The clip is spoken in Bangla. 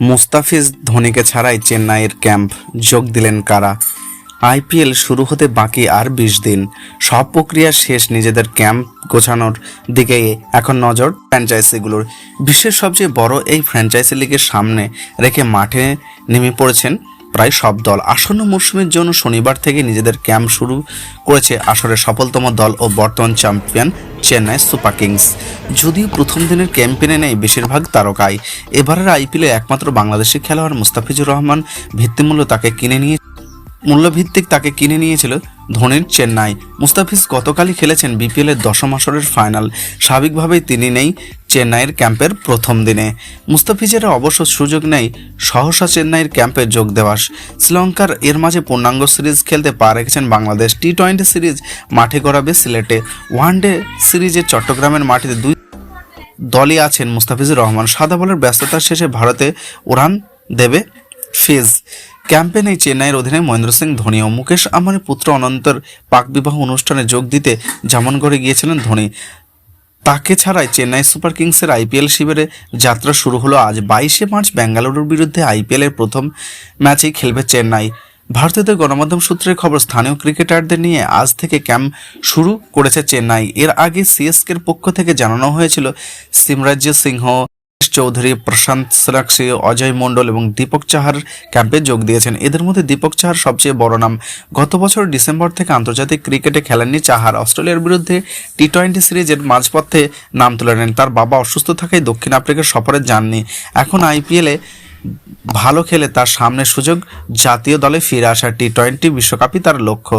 মুস্তাফিজ ধোনিকে ছাড়াই চেন্নাইয়ের ক্যাম্প যোগ দিলেন কারা? আইপিএল শুরু হতে বাকি আর বিশ দিন। সব প্রক্রিয়া শেষ নিজেদের ক্যাম্প গোছানোর দিকে এখন নজর ফ্র্যাঞ্চাইজিগুলোর। বিশ্বের সবচেয়ে বড় এই ফ্র্যাঞ্চাইজি লিগের সামনে রেখে মাঠে নেমে পড়েছেন প্রায় সব দল। আসন্ন মরশুমের জন্য শনিবার থেকে নিজেদের ক্যাম্প শুরু করেছে আসরের সফলতম দল ও বর্তমান চ্যাম্পিয়ন চেন্নাই সুপার কিংস। যদিও প্রথম দিনের ক্যাম্পেনে নেই বেশিরভাগ তারকায় এবারের আইপিএলে একমাত্র বাংলাদেশি খেলোয়াড় মুস্তাফিজুর রহমান ভিত্তিমূল্য তাকে কিনে নিয়ে মূল্যভিত্তিক তাকে কিনে নিয়েছিল ধোনির চেন্নাই। মুস্তাফিজ গতকালই খেলেছেন বিপিএল এর দশম আসরের ফাইনাল। স্বাভাবিকভাবেই তিনি নেই চেন্নাইয়ের ক্যাম্পের প্রথম দিনে। মুস্তাফিজের অবশ্য সুযোগ নেই সহসা চেন্নাইয়ের ক্যাম্পে যোগ দেওয়ার। শ্রীলঙ্কার এর মাঝে পূর্ণাঙ্গ সিরিজ খেলতে পা রেখেছেন বাংলাদেশ। টি টোয়েন্টি সিরিজ মাঠে গড়াবে সিলেটে। ওয়ানডে সিরিজে চট্টগ্রামের মাটিতে দুই দলই আছেন মুস্তাফিজুর রহমান। সাদা বলের ব্যস্ততার শেষে ভারতে উড়ান দেবে ফিজ। ক্যাম্পে নেই চেন্নাইয়ের অধীনে মহেন্দ্র সিং, ধোনি ও মুকেশ আম্বানির পুত্র অনন্তর পাক বিবাহ অনুষ্ঠানে যোগ দিতে জামনগড়ে গিয়েছিলেন ধোনি। তাকে ছাড়াই চেন্নাই সুপার কিংসের আইপিএল শিবিরে যাত্রা শুরু হলো আজ বাইশে মার্চ। বেঙ্গালুরুর বিরুদ্ধে আইপিএলের প্রথম ম্যাচেই খেলবে চেন্নাই। ভারতীয়দের গণমাধ্যম সূত্রের খবর, স্থানীয় ক্রিকেটারদের নিয়ে আজ থেকে ক্যাম্প শুরু করেছে চেন্নাই। এর আগে সিএসকের পক্ষ থেকে জানানো হয়েছিল, সিমরাজ্য সিংহ চৌধুরী প্রশান্ত সারাক্ষী অজয় মণ্ডল এবং দীপক চাহার ক্যাম্পে যোগ দিয়েছেন। এদের মধ্যে দীপক চাহার সবচেয়ে বড় নাম। গত বছর ডিসেম্বর থেকে আন্তর্জাতিক ক্রিকেটে খেলেননি চাহার। অস্ট্রেলিয়ার বিরুদ্ধে টি টোয়েন্টি সিরিজের মাঝপথে নাম তুলে নেন। তার বাবা অসুস্থ থাকায় দক্ষিণ আফ্রিকার সফরে যাননি। এখন আইপিএলে ভালো খেলে তার সামনে সুযোগ জাতীয় দলে ফিরে আসা টি টোয়েন্টি বিশ্বকাপই তার লক্ষ্য।